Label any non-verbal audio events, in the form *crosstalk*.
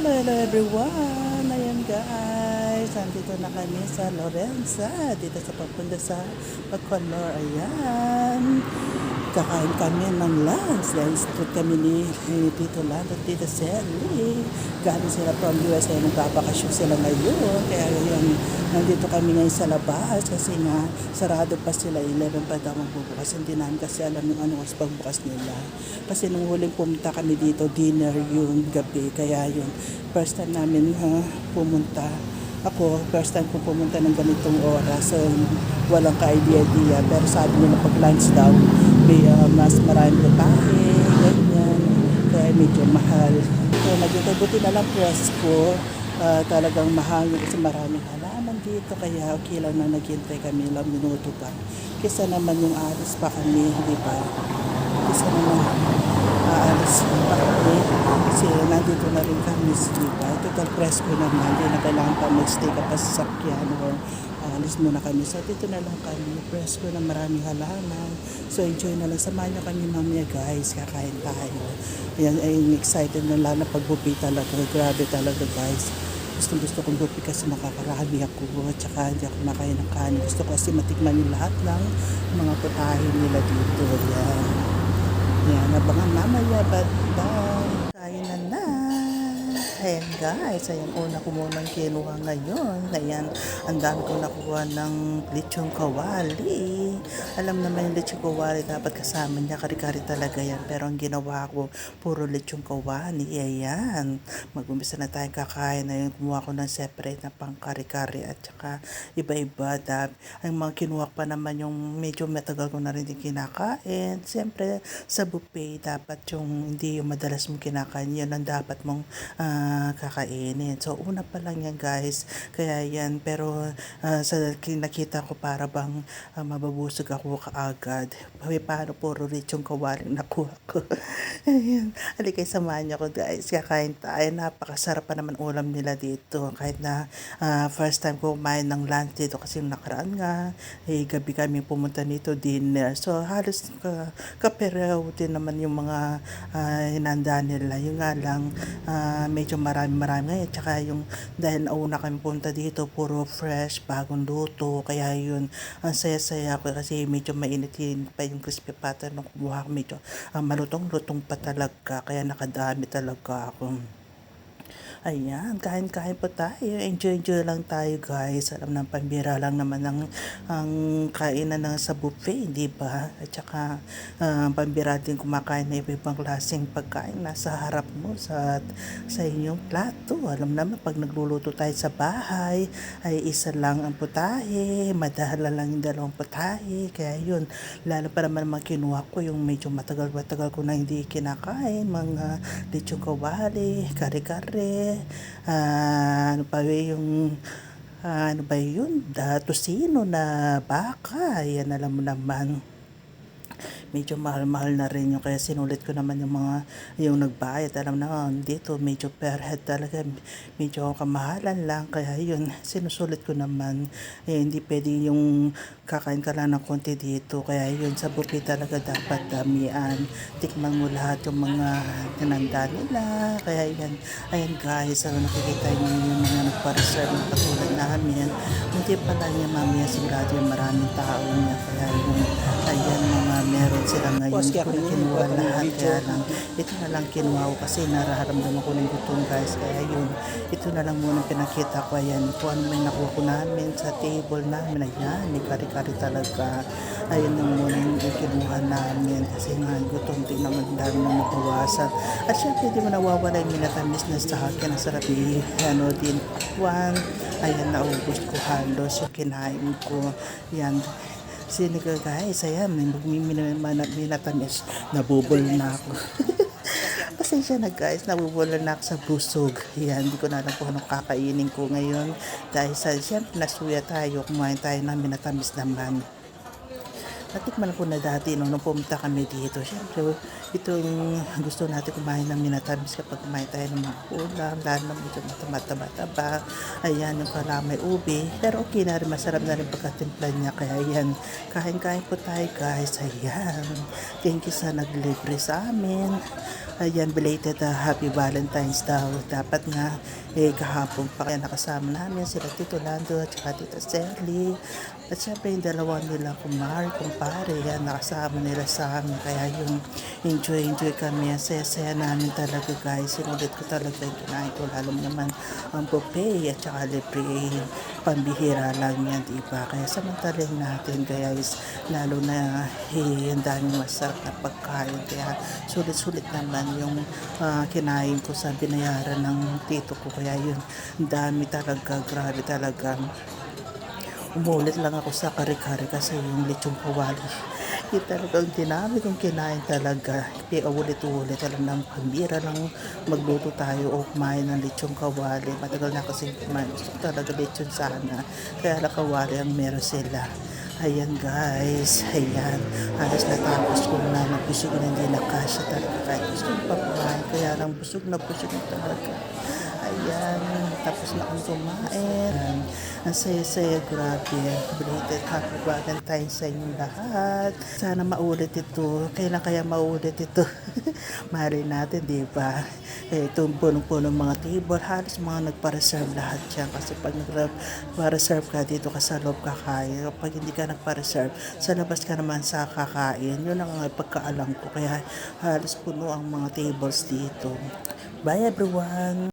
Hello, hello everyone! Ayan guys, andito na kami sa Lorenza, dito sa papunta sa Bacolor. Ayan, kakain kami ng lunch. Dahil street kami ni, ni Tito Lando at Tita Sally. Galing sila from US, ay nagbabakasyon sila ngayon. Kaya yun, nandito kami ngayon sa labas kasi nga sarado pa sila, 11 pa daw magbubukas. Hindi namin kasi alam yung ano oras pagbukas nila. Kasi nung huling pumunta kami dito, dinner yung gabi. Kaya yun, first time namin ha, pumunta. Ako, first time ko pumunta ng ganitong oras. So, walang ka-idea-idea. Pero sabi nila pag lunch daw, may ah, mas maraming putahe, ganyan. Kaya medyo mahal. So, naging buti na lang presko. Ah, talagang mahal kasi maraming halaman dito. Kaya okay lang na naghintay kami ilang minuto pa. Kesa naman yung alis pa kami, di ba? Kesa naman aalis pa kami. Kasi nandito na rin kami, di ba? Total presko naman. Hindi na kailangan pa magstay ka pa sa sakyan or alis muna kami. So, dito na lang kami. Presko na maraming halaman. So, enjoy na lang. Samahan niyo kami mamaya, guys. Kakain tayo. Ayan, ay excited na lang na pagbupi talaga. Grabe talaga, guys. Gusto gusto kong bupi kasi nakakarami ako at saka hindi ako makain ng kanin. Gusto ko kasi matikman yung lahat ng mga putahin nila dito. Yan. Yan, abangan mamaya. Bye-bye. Kain na na. Ayan guys, ayan una ko munang kinuha ngayon. Ayan, ang dami ko nakuha ng lechong kawali. Alam naman yung lechong kawali, dapat kasama niya, kari-kari talaga yan. Pero ang ginawa ko, puro lechong kawali. Ayan, mag-umpisa na tayong kakain. Ayan, kumuha ko ng separate na pang kari-kari at saka iba-iba. Dab. Ang mga kinuha pa naman yung medyo matagal ko na rin din kinakain. Siyempre, sa buffet, dapat yung hindi yung madalas mong kinakain, yun ang dapat mong ah, kakainin. So, una pa lang yan guys. Kaya yan, pero ah, sa nakita ko para bang ah, mababusog ako kaagad. Paano paano puro lechong kawaling nakuha ko. *laughs* Ayan. Halika, samahan niyo ko guys. Kakain tayo. Napakasarap pa naman ulam nila dito. Kahit na ah, first time ko kumain ng lunch dito kasi yung nakaraan nga, eh, gabi kami pumunta nito dinner. So, halos ka, kapereho din naman yung mga ah, hinanda nila. Yung nga lang, ah, medyo marami-marami ngayon. Tsaka yung, dahil nauna kami punta dito, puro fresh, bagong luto. Kaya yun, ang saya-saya ko kasi medyo mainitin pa yung crispy pata nung kumuha. Medyo ah, malutong-lutong pa talaga. Kaya nakadami talaga ako. Ayan, kain-kain po tayo. Enjoy-enjoy lang tayo guys. Alam ng pambira lang naman ang, ang kainan ng sa buffet, di ba? At saka uh, pambira din kumakain na iba-ibang klaseng pagkain nasa harap mo sa, sa inyong plato. Alam naman pag nagluluto tayo sa bahay, ay isa lang ang putahe, madahala lang yung dalawang putahe. Kaya yun, lalo pa naman mga kinuha ko yung medyo matagal-matagal ko na hindi kinakain, mga lechong kawali, kare-kare, ah, ano pa yung ah, ano ba yun? Da, tosino na baka. Yan alam mo naman medyo mahal-mahal na rin yung kaya sinulit ko naman yung mga yung nagbayad. Alam na dito medyo per head talaga. Medyo kamahalan lang. Kaya yun sinusulit ko naman. Eh, hindi pwede yung kakain ka lang ng konti dito. Kaya yun sa buffet talaga dapat damian tikman mo lahat yung mga tinanda nila. Kaya yan ayan guys ano nakikita niyo yung mga nagpa-reserve ng katulad namin. Hindi pala niya mamaya sigurado yung maraming tao niya. Kaya yun ayan mga meron sila ngayon kaya na kung kinuha yung lahat kaya lang ito na lang kinuha ko kasi nararamdaman ko ng gutom guys. Kaya yun ito na lang muna pinakita ko. Ayan kung ano may nakuha ko namin sa table namin. Ayan may kari-kari talaga. Ayun lang muna yung kinuha namin. Kasi nga gutom din naman dami na mabawasan. At syempre di mo nawawala yung minatamis na sa akin. Ang sarap i- ano din one ayan naubos ko halos yung kinain ko. Yan Sino ka guys? Ayan, minatamis. Nabubol na ako. *laughs* Pasensya na guys, nabubula na ako sa busog. Yan, hindi ko na alam kung anong kakainin ko ngayon. Dahil sa, siyempre, nasuya tayo, kumain tayo ng minatamis naman. Natikman ko na dati no, nung pumunta kami dito. Siyempre, ito yung gusto natin kumain ng minatamis kapag kumain tayo ng mga ulam, lalo na medyo mataba-taba. Ayan, yung kalamay ubi. Pero okay na rin, masarap na rin pagkatimpla niya. Kaya ayan, kain-kain po tayo guys. Ayan. Thank you sa naglibre sa amin. Ayan, belated uh, happy Valentine's daw. Dapat nga, eh, kahapon pa kaya nakasama namin sila Tito Lando at saka Tita Sally. At syempre yung dalawa nila kumari, kumpare, yan, nakasama nila sa amin. Kaya yung enjoy-enjoy kami. Ang saya-saya namin talaga guys. Sinulit ko talaga yung kinain ko. Lalo naman ang buffet at saka libre pambihira lang yan, diba? Kaya samantalin natin guys. Lalo na eh, ang daming masarap na pagkain. Kaya sulit-sulit naman yung ah, kinain ko sa binayaran ng tito ko. Kaya yun, dami talaga, grabe talaga umulit lang ako sa kare-kare kasi yung lechong kawali. *laughs* Yung talagang dinami kong kinain talaga. Kaya ulit-ulit alam ng pambira lang magluto tayo o kumain ng lechong kawali. Matagal na kasi kumain. Gusto talaga lechon sana. Kaya lang kawali ang meron sila. Ayan guys, ayan. Halos natapos ko na nabusog na hindi na kasya talaga. Kahit gusto ko. Kaya lang busog na busog talaga. Ayan, tapos na akong kumain. Ang saya-saya, grabe. Belated happy Valentine's sa inyong lahat. Sana maulit ito. Kailan kaya maulit ito? *laughs* Mari natin, di ba? Eh, itong punong-punong mga table, halos mga nagpa-reserve lahat yan. Kasi pag nagpa-reserve ka dito ka sa loob kakain, kapag hindi ka nagpa-reserve, sa labas ka naman sa kakain. Yun ang pagkaalam ko. Kaya halos puno ang mga tables dito. Bye everyone!